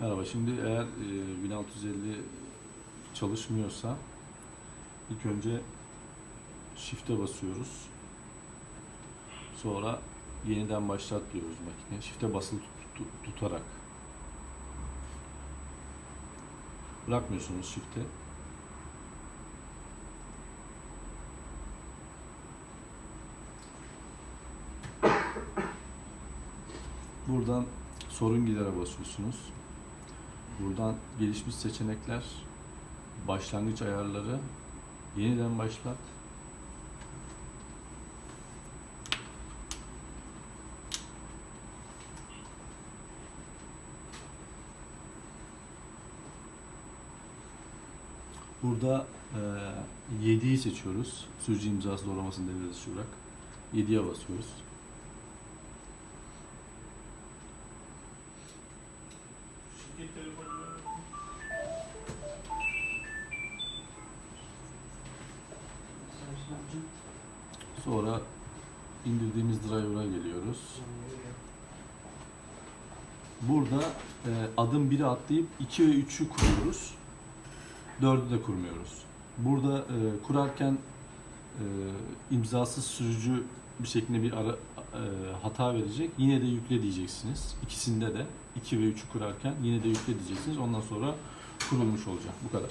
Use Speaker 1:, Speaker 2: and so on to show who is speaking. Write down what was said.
Speaker 1: Merhaba. Şimdi eğer e, 1650 çalışmıyorsa ilk önce shift'e basıyoruz. Sonra yeniden başlat diyoruz makine. Shift'e basılı tut- tut- tutarak. Bırakmıyorsunuz shift'e. Buradan sorun gidere basıyorsunuz. Buradan gelişmiş seçenekler, başlangıç ayarları, yeniden başlat. Burada e, 7'yi seçiyoruz. Sürücü imzası doğramasını devre dışı bırak. 7'ye basıyoruz. Sonra indirdiğimiz driver'a geliyoruz. Burada e, adım 1'i atlayıp 2 ve 3'ü kuruyoruz. 4'ü de kurmuyoruz. Burada e, kurarken e, imzasız sürücü bir şeklinde bir ara, hata verecek. Yine de yükle diyeceksiniz. İkisinde de 2 ve 3'ü kurarken yine de yükle diyeceksiniz. Ondan sonra kurulmuş olacak. Bu kadar.